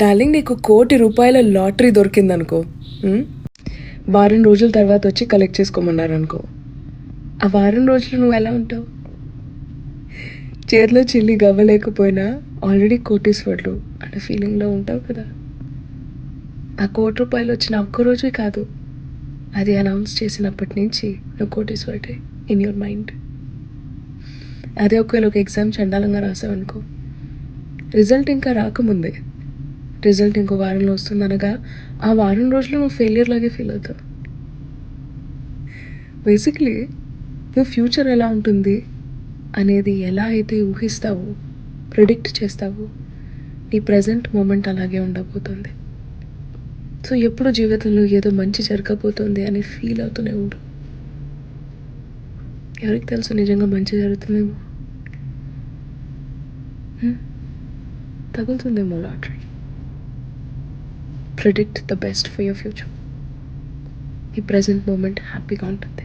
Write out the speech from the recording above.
Darling నీకు కోటి రూపాయల లాటరీ దొరికిందనుకో. వారం రోజుల తర్వాత వచ్చి కలెక్ట్ చేసుకోమన్నారు అనుకో ఆ వారం రోజులు నువ్వు ఎలా ఉంటావు? చేతిలో చిల్లి గవ్వలేకపోయినా ఆల్రెడీ కోటీశ్వర్లు అనే ఫీలింగ్లో ఉంటావు కదా. ఆ కోటి రూపాయలు వచ్చిన ఒక్క రోజే కాదు అది అనౌన్స్ చేసినప్పటి నుంచి నువ్వు కోటీశ్వరుడే ఇన్ యువర్ మైండ్ అదే ఒకవేళ ఒక ఎగ్జామ్ చండాలంగా రాసావనుకో రిజల్ట్ ఇంకా రాకముందే. రిజల్ట్ ఇంకో వారంలో వస్తుంది అనగా ఆ వారం రోజులు నువ్వు ఫెయిలియర్ లాగే ఫీల్ అవుతావు. బేసిక్లీ నువ్వు ఫ్యూచర్ ఎలా ఉంటుంది అనేది ఎలా అయితే ఊహిస్తావో ప్రిడిక్ట్ చేస్తావో నీ ప్రజెంట్ మూమెంట్ అలాగే ఉండబోతుంది. సో ఎప్పుడు జీవితంలో ఏదో మంచి జరగబోతుంది అని ఫీల్ అవుతూనే ఉండు. ఎవరికి తెలుసు నిజంగా మంచి జరుగుతుందేమో? Hmm? తగులుతుందేమో lottery. predict the best for your future. The present moment, happy content.